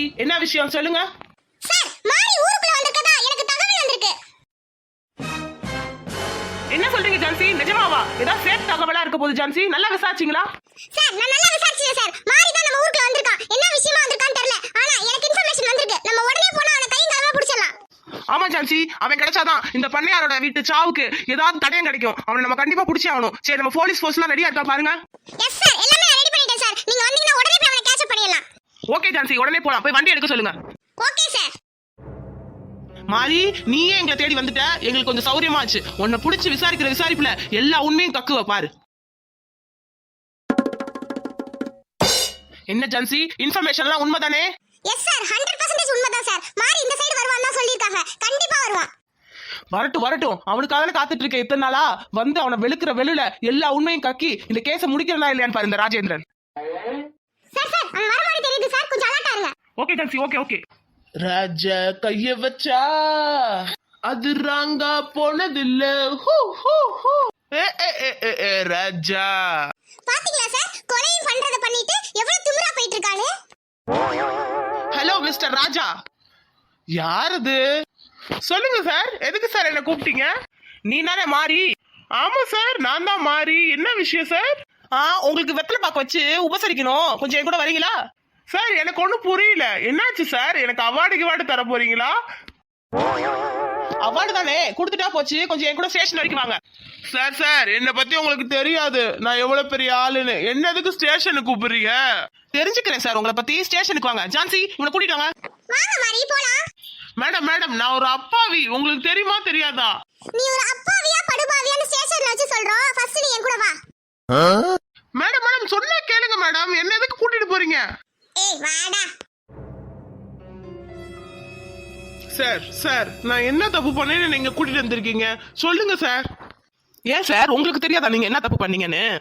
ஜான்சி என்ன விஷயம் சொல்லுங்க? சார் மாறி ஊருக்குள்ள வந்திருக்கதா? எனக்கு தகவல் வந்திருக்கு. என்ன சொல்றீங்க ஜான்சி? நிஜமாவா? ஏதாவது ஃபேக் தகவலா இருக்க போகுது ஜான்சி? நல்லா விசாரிச்சீங்களா? சார் நான் நல்லா விசாரிச்சேன் சார். மாறி தான் நம்ம ஊருக்குள்ள வந்திருக்கான் என்ன விஷயமா வந்திருக்கான்னு தெரியல. ஆனா எனக்கு இன்ஃபர்மேஷன் வந்திருக்கு. நம்ம உடனே போனா அவனை கையும் காலமா பிடிச்சிடலாம். ஆமா ஜான்சி. அவன் கிடைச்சாதான் இந்த பண்ணையாரோட வீட்டு சாவுக்கு ஏதாவது தடயம் கிடைக்கும். அவனை நம்ம கண்டிப்பா பிடிச்சே ஆகணும். சரி நம்ம போலீஸ் ஃபோர்ஸ் எல்லாம் ரெடியா இருக்கா பாருங்க. ஓகே ஜான்சி உடனே போலாம். போய் வண்டி எடுக்க சொல்லுங்க. ஓகே சார் மாறி நீயே எங்களை தேடி வந்துட்ட. எங்களுக்கு கொஞ்சம் சௌரியமாச்சு. உன்னை பிடிச்சி விசாரிக்கிற விசாரிப்புல எல்லா உண்மையும் கக்குவ பாரு. என்ன ஜான்சி இன்ஃபர்மேஷன்லாம் உண்மைதானே? எஸ் சார் ஹண்ட்ரட் பர்சன்டேஜ் உண்மைதான் சார் மாறி இந்த சைடு வருவான் தான் சொல்லியிருக்காங்க. கண்டிப்பா வருவான். வரட்டும் வரட்டும். அவனுக்காக காத்துட்டு இருக்க இத்தனை நாளா? வந்து அவனை வெளுக்கிற வெளுல எல்லா உண்மையும் கக்கி இந்த கேஸை முடிக்கிறதா இல்லையான்னு பாரு இந்த ராஜேந்திரன். சார் சார் அவன் வர சார் கொஞ்சம் அலர்ட்டா இருங்க. Okay Jhansi okay okay Raja கைய வச்சா அது ராங்கா போனதில்ல. ஹூ, ஹூ, ஹூ. ஏ, ஏ, ஏ, ஏ, ஏ, ராஜா. பாத்தீங்களா சார்? கொலையும் பண்றத பண்ணிட்டு எவ்வளவு திமிரா போயிட்டு இருக்கானு ஹலோ மிஸ்டர் ராஜா. யார் அது சொல்லுங்க சார் எதுக்கு சார் என்ன கூப்பிட்டீங்க? நீ தானே மாறி. ஆமா சார் நான் தான் மாறி. என்ன விஷயம் சார்? ஆ உங்களுக்கு வெத்தலை பாக்க வச்சு உபசரிக்கணும். கொஞ்சம் என் கூட வரீங்களா? சார் எனக்கு ஒன்றும் புரியல. என்னாச்சு சார்? எனக்கு அவார்டு கிவார்டு தர போறீங்களா? அவார்டு தானே? கொடுத்துட்டா போச்சு. கொஞ்சம் என் கூட ஸ்டேஷன் வரைக்கும் வாங்க. சார் சார் என்னை பத்தி உங்களுக்கு தெரியாது. நான் எவ்வளவு பெரிய ஆளுன்னு. என்னதுக்கு ஸ்டேஷனுக்கு கூப்பிடுறீங்க? தெரிஞ்சுக்கிறேன் சார் உங்களை பத்தி. ஸ்டேஷனுக்கு வாங்க. ஜான்சி உங்களை கூட்டிட்டு வாங்க. மேடம் மேடம் நான் ஒரு அப்பாவி. உங்களுக்கு தெரியுமா தெரியாதா? நீ ஒரு அப்பாவியா படுபாவியான்னு ஸ்டேஷன்ல வச்சு சொல்றோம். ஃபர்ஸ்ட் நீ என் கூட வா. சார் நான் என்ன தப்பு பண்ணேன்னு நீங்க கூட்டிட்டு வந்திருக்கீங்க? சொல்லுங்க சார். ஏன் சார் உங்களுக்கு தெரியாதா நீங்க என்ன தப்பு பண்ணீங்கன்னு?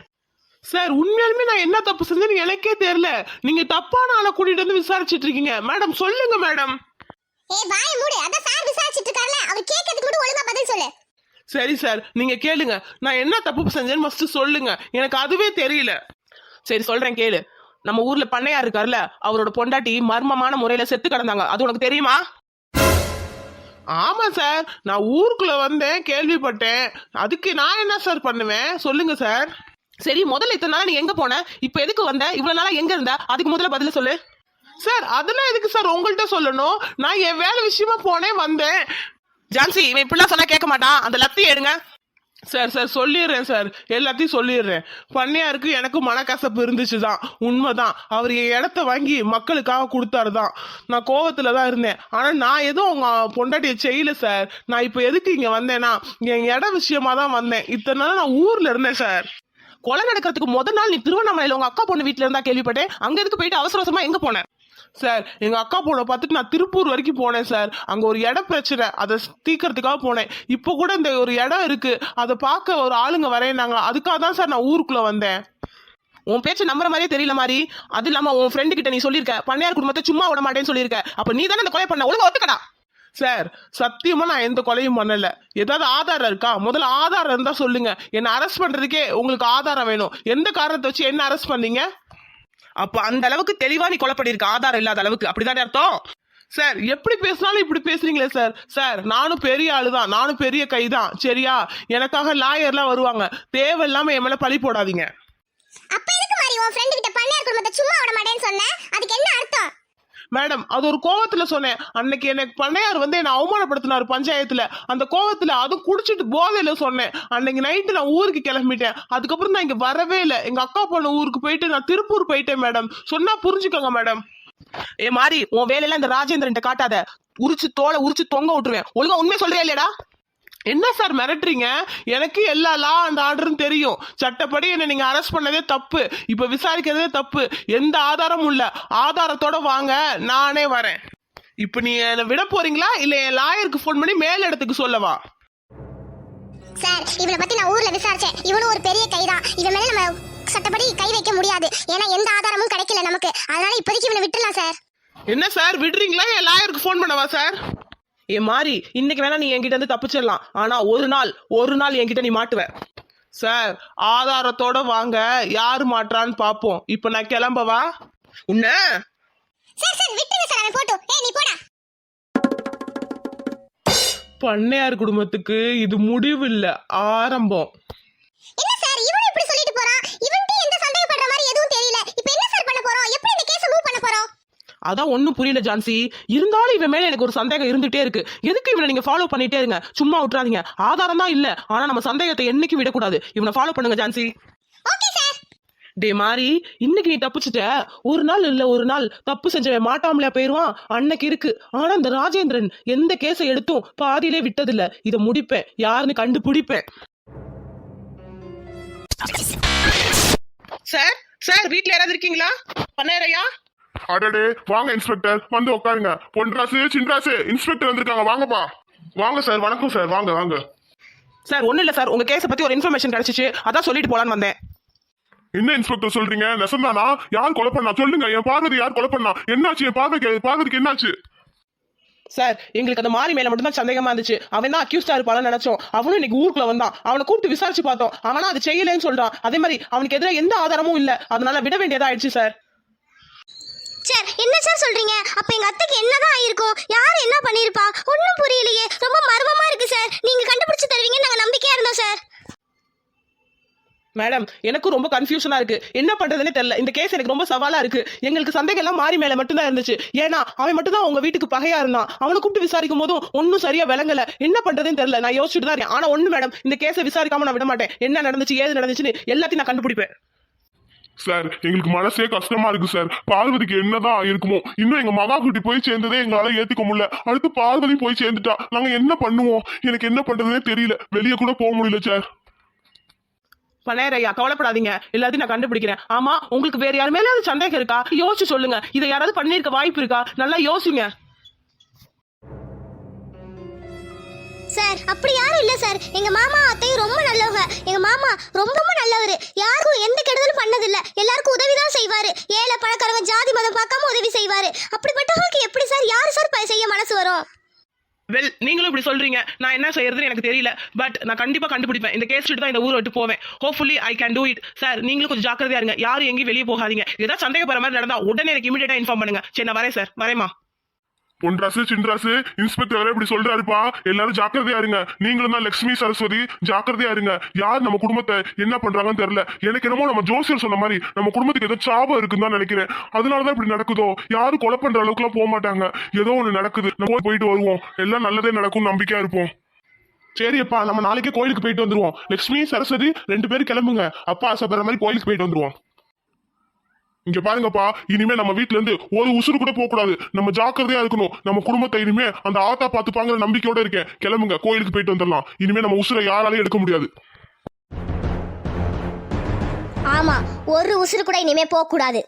சார் உண்மையாலுமே நான் என்ன தப்பு செஞ்சேன்னு எனக்கே தெரியல. நீங்க தப்பான ஆளை கூட்டிட்டு வந்து விசாரிச்சிட்டு இருக்கீங்க. மேடம் சொல்லுங்க மேடம். ஏய் வாய் மூடு. அதான் சார் விசாரிச்சிட்டு இருக்கார்ல. அவர் கேட்கறதுக்கு மட்டும் ஒழுங்கா பதில் சொல்லு. சரி சார் நீங்க கேளுங்க. நான் என்ன தப்பு செஞ்சேன்னு ஃபர்ஸ்ட் சொல்லுங்க. எனக்கு அதுவே தெரியல. சரி சொல்றேன் கேளு. நம்ம ஊர்ல பண்ணையா இருக்கார்ல அவரோட பொண்டாட்டி மர்மமான முறையில செத்து கிடந்தாங்க. அது உனக்கு தெரியுமா? ஆமாம் சார் நான் ஊருக்குள்ளே வந்தேன் கேள்விப்பட்டேன். அதுக்கு நான் என்ன சார் பண்ணுவேன்? சொல்லுங்க சார். சரி முதல்ல இத்தனை நாள் நீ எங்கே போன? இப்போ எதுக்கு வந்த? இவ்வளோ நாளாக எங்கே இருந்த? அதுக்கு முதல்ல பதில சொல்லு. சார் அதெல்லாம் எதுக்கு சார் உங்கள்கிட்ட சொல்லணும்? நான் என் வேலை விஷயமா போனேன் வந்தேன். ஜான்சி இவன் இப்படிலாம் சொன்னால் கேட்க மாட்டான். அந்த லத்தி எடுங்க. சார் சார் சொல்லிடுறேன் சார் எல்லாத்தையும் சொல்லிடுறேன் பண்ணையாருக்கு எனக்கும் மனக்கசப்பு இருந்துச்சு தான் உண்மைதான். அவர் என் இடத்த வாங்கி மக்களுக்காக கொடுத்தாரு தான் நான் கோவத்தில் தான் இருந்தேன். ஆனால் நான் எதுவும் அவங்க பொண்டாட்டியை செய்யல சார் நான் இப்போ எதுக்கு இங்கே வந்தேன்னா என் இட விஷயமா தான் வந்தேன். இத்தனை நாள் நான் ஊரில் இருந்தேன் சார் கொலை நடக்கிறதுக்கு முதல் நாள் நீ திருவண்ணாமலையில் உங்கள் அக்கா பொண்ணு வீட்டில் இருந்தா கேள்விப்பட்டேன். அங்கே எதுக்கு போயிட்டு அவசர அவசரமாக எங்கே போனேன் சார் எங்க அக்கா பொண்ணை பார்த்துட்டு நான் திருப்பூர் வரைக்கும் போனேன் சார். அங்க ஒரு இட பிரச்சனை. அதை தீக்கிறதுக்காக போனேன். இப்போ கூட இந்த ஒரு இடம் இருக்கு. அதை பார்க்க ஒரு ஆளுங்க வரையினாங்க அதுக்காக தான் சார் நான் ஊருக்குள்ள வந்தேன். உன் பேச்சு நம்புற மாதிரியே தெரியல மாதிரி அது இல்லாம உன் ஃப்ரெண்டு கிட்ட நீ சொல்லியிருக்க பண்ணையார் குடும்பத்தை சும்மா விட மாட்டேன்னு சொல்லியிருக்க அப்ப நீ தானே இந்த கொலை பண்ண? ஒழுங்கா ஒத்துக்கடா. சார் சத்தியமா நான் எந்த கொலையும் பண்ணல. ஏதாவது ஆதாரம் இருக்கா? முதல்ல ஆதாரம் இருந்தா சொல்லுங்க. என்ன அரெஸ்ட் பண்றதுக்கே உங்களுக்கு ஆதாரம் வேணும். எந்த காரணத்தை வச்சு என்ன அரெஸ்ட் பண்ணீங்க? அப்ப அந்த அளவுக்கு தெளிவா நீ கொலை பண்ணிருக்க ஆதாரம் இல்லாத அளவுக்கு. அப்படிதானே அர்த்தம்? சார் எப்படி பேசினாலும் இப்படி பேசுறீங்களே சார். சார் நானும் பெரிய ஆளு தான் நானும் பெரிய கை தான் சரியா? எனக்காக லாயர்லாம் வருவாங்க. தேவையில்லாம என் மேல பழி போடாதீங்க. அப்ப எதுக்கு மாதிரி உன் ஃப்ரெண்ட் கிட்ட பண்ணையார் குடும்பத்தை சும்மா விட மாட்டேன்னு சொன்னேன் அதுக்கு என்ன அர்த்தம்? மேடம் அது ஒரு கோவத்துல சொன்னேன். அன்னைக்கு எனக்கு பண்ணையார் வந்து என்னை அவமானப்படுத்தினாரு பஞ்சாயத்துல. அந்த கோவத்துல அதுவும் குடிச்சிட்டு போதையில சொன்னேன். அன்னைக்கு நைட்டு நான் ஊருக்கு கிளம்பிட்டேன். அதுக்கப்புறம் நான் இங்க வரவே இல்லை. எங்க அக்கா பொண்ணு ஊருக்கு போயிட்டு நான் திருப்பூர் போயிட்டேன் மேடம் சொன்னா புரிஞ்சுக்கோங்க மேடம் ஏ மாறி உன் வேலையெல்லாம் இந்த ராஜேந்திரன் காட்டாத. உரிச்சு தோலை உரிச்சு தொங்க விட்டுருவேன். ஒழுங்கா உண்மை சொல்றியா இல்லையாடா? என்ன சார் மிரட்டுறீங்க? எனக்கு எல்லா லா அண்ட் ஆர்டரும் தெரியும். சட்டப்படி என்ன நீங்க அரெஸ்ட் பண்ணதே தப்பு. இப்ப விசாரிக்கிறதே தப்பு. எந்த ஆதாரமும் இல்ல. ஆதாரத்தோட வாங்க நானே வரேன். இப்ப நீ என்ன விட போறீங்களா? இல்ல என் லாயருக்கு ஃபோன் பண்ணி மேல் இடத்துக்கு சொல்லவா? சார் இவனை பத்தி நான் ஊர்ல விசாரிச்சேன். இவனும் ஒரு பெரிய கைதான். இவன் மேல நம்ம சட்டப்படி கை வைக்க முடியாது. ஏன்னா எந்த ஆதாரமும் கிடைக்கல நமக்கு. அதனால இப்போதைக்கு இவனை விட்டுலாம் சார். என்ன சார் விடுறீங்களா? என் லாயருக்கு ஃபோன் பண்ணவா சார்? ஏ மாறி இன்னைக்கு வேணா நீ என்கிட்ட இருந்து தப்பிச்சிடலாம். ஆனா ஒரு நாள் ஒரு நாள் என்கிட்ட நீ மாட்டுவ. சார் ஆதாரத்தோட வாங்க. யாரு மாட்டுறான்னு பாப்போம். இப்ப நான் கிளம்பவா? உன்ன? பண்ணையார் குடும்பத்துக்கு இது முடிவு இல்ல ஆரம்பம் அதான் ஒண்ணும் புரியல ஜான்சி. இருந்தாலும் இவன் மேல எனக்கு ஒரு சந்தேகம் இருந்துட்டே இருக்கு. எதுக்கு இவனை நீங்க ஃபாலோ பண்ணிட்டே இருங்க? சும்மா விட்டுறாதீங்க. ஆதாரம் தான் இல்ல. ஆனா நம்ம சந்தேகத்தை என்னைக்கு விடக்கூடாது. இவனை ஃபாலோ பண்ணுங்க ஜான்சி. டே மாறி இன்னைக்கு நீ தப்பிச்சிட்ட. ஒரு நாள் இல்ல ஒரு நாள். தப்பு செஞ்சவன் மாட்டாமலையா போயிருவான். அன்னைக்கு இருக்கு. ஆனா இந்த ராஜேந்திரன் எந்த கேஸை எடுத்தும் பாதியிலே விட்டதில்ல. இதை முடிப்பேன். யாருன்னு கண்டுபிடிப்பேன். சார் சார் வீட்ல யாராவது இருக்கீங்களா? பண்ணையரையா அடடே வாங்க இன்ஸ்பெக்டர் வந்து உட்காருங்க பொன்ராசு சின்ராசு இன்ஸ்பெக்டர் வந்திருக்காங்க. வாங்கப்பா. வாங்க சார் வணக்கம் சார் வாங்க வாங்க. சார் ஒண்ணும் இல்ல சார் உங்க கேஸை பத்தி ஒரு இன்ஃபர்மேஷன் கிடைச்சிச்சு. அதான் சொல்லிட்டு போலான்னு வந்தேன். என்ன இன்ஸ்பெக்டர் சொல்றீங்க? நெசந்தானா? யார் கொலை பண்ணா? சொல்லுங்க. என் பார்வதி யார் கொலை பண்ணா? என்னாச்சு? என் பார்வதிக்கு பார்வதிக்கு என்னாச்சு? சார் எங்களுக்கு அந்த மாறி மேல மட்டும் தான் சந்தேகமா இருந்துச்சு. அவன் தான் அக்யூஸ்டா இருப்பான்னு நினைச்சோம். அவனும் இன்னைக்கு ஊருக்குள்ள வந்தான். அவனை கூப்பிட்டு விசாரிச்சு பார்த்தோம். அவனா அது செய்யலன்னு சொல்றான். அதே மாதிரி அவனுக்கு எதிராக எந்த ஆதாரமும் இல்ல. அதனால விட வேண்டியதா ஆயிடுச்சு சார் சார் என்ன சார் சொல்றீங்க? அப்ப எங்க அத்தைக்கு என்னதான் ஆயிருக்கும்? யார் என்ன பண்ணிருப்பா? ஒன்னும் புரியலையே. ரொம்ப மர்மமா இருக்கு சார். நீங்க கண்டுபிடிச்சு தருவீங்க நாங்க நம்பிக்கையா இருந்தோம் சார். மேடம் எனக்கும் ரொம்ப கன்ஃபியூஷனா இருக்கு. என்ன பண்றதுன்னே தெரியல. இந்த கேஸ் எனக்கு ரொம்ப சவாலா இருக்கு. எங்களுக்கு சந்தேகம் எல்லாம் மாறி மேல மட்டும்தான் இருந்துச்சு. ஏன்னா அவன் மட்டும் தான் உங்க வீட்டுக்கு பகையா இருந்தான். அவனை கூப்பிட்டு விசாரிக்கும் போதும் ஒன்னும் சரியா விளங்கல. என்ன பண்றதுன்னு தெரியல. நான் யோசிச்சுட்டு தான் இருக்கேன். ஆனா ஒண்ணு மேடம் இந்த கேஸை விசாரிக்காம நான் விட மாட்டேன். என்ன நடந்துச்சு ஏது நடந்துச்சுன்னு எல்லாத்தையும் நான் கண்டுபிடிப்பேன். சார் எங்களுக்கு மனசே கஷ்டமா இருக்கு சார் பார்வதிக்கு என்னதான் இருக்குமோ இன்னும் எங்க மகா குட்டி போய் சேர்ந்ததே எங்களால ஏத்துக்க முடியல. அடுத்து பார்வதி போய் சேர்ந்துட்டா நாங்க என்ன பண்ணுவோம்? எனக்கு என்ன பண்றதுனே தெரியல. வெளியே கூட போக முடியல சார் பண்ணையரையா கவலைப்படாதீங்க. எல்லாத்தையும் நான் கண்டுபிடிக்கிறேன். ஆமா உங்களுக்கு வேற யார் சந்தேகம் இருக்கா? யோசிச்சு சொல்லுங்க. இதை யாராவது பண்ணிருக்க வாய்ப்பு இருக்கா? நல்லா யோசிங்க. சார் அப்படி யாரும் இல்ல சார். எங்க மாமா அத்தையும் ரொம்ப நல்லவங்க. எங்க மாமா ரொம்ப ரொம்ப நல்லவர். யாருக்கும் எந்த கெடுதலும் பண்ணதில்லை. எல்லாருக்கும் உதவி தான் செய்வாரு. ஏழை பணக்காரங்க ஜாதி மதம் பார்க்காம உதவி செய்வாரு. அப்படிப்பட்டவங்களுக்கு எப்படி சார்? யார் சார் செய்ய மனசு வரும்? வெல் நீங்களும் இப்படி சொல்றீங்க. நான் என்ன செய்யறதுன்னு எனக்கு தெரியல. பட் நான் கண்டிப்பா கண்டுபிடிப்பேன். இந்த கேஸ் தான் இந்த ஊரை விட்டு போவேன். Hopefully I can do it sir நீங்களும் கொஞ்சம் ஜாக்கிரதையா இருங்க. யாரும் எங்கேயும் வெளியே போகாதீங்க. ஏதாவது சந்தேகப்படுற மாதிரி நடந்தா உடனே எனக்கு இமீடியட்டா இன்ஃபார்ம் பண்ணுங்க. சரி நான் வரேன் சார். வரேமா பொன்ராசு சின்ராசு இன்ஸ்பெக்டர் வேற இப்படி சொல்றாருப்பா. எல்லாரும் ஜாக்கிரதையா இருங்க. நீங்களும் தான் லட்சுமி சரஸ்வதி ஜாக்கிரதையா இருங்க. யார் நம்ம குடும்பத்தை என்ன பண்றாங்கன்னு தெரியல. எனக்கு என்னமோ நம்ம ஜோசியர் சொன்ன மாதிரி நம்ம குடும்பத்துக்கு ஏதோ சாபம் இருக்குன்னு தான் நினைக்கிறேன். அதனாலதான் இப்படி நடக்குதோ? யாரும் கொலை பண்ற அளவுக்கு எல்லாம் போக மாட்டாங்க. ஏதோ ஒண்ணு நடக்குது. நம்ம போயிட்டு வருவோம். எல்லாம் நல்லதே நடக்கும் நம்பிக்கையா இருப்போம். சரியப்பா நம்ம நாளைக்கே கோயிலுக்கு போயிட்டு வந்துருவோம். லட்சுமி சரஸ்வதி ரெண்டு பேரும் கிளம்புங்க. அப்பா ஆசைப்படுற மாதிரி கோயிலுக்கு போயிட்டு வந்துருவோம். இங்க பாருங்கப்பா இனிமே நம்ம வீட்ல இருந்து ஒரு உசுறு கூட போக கூடாது நம்ம ஜாக்கிரதையா இருக்கணும். நம்ம குடும்பத்தை இனிமே அந்த ஆத்தா பாத்துப்பாங்கிற நம்பிக்கையோட இருக்கேன். கிளம்புங்க கோயிலுக்கு போயிட்டு வந்துடலாம். இனிமே நம்ம உசுரை யாராலையும் எடுக்க முடியாது. ஆமா ஒரு உசுறு கூட இனிமே போக கூடாது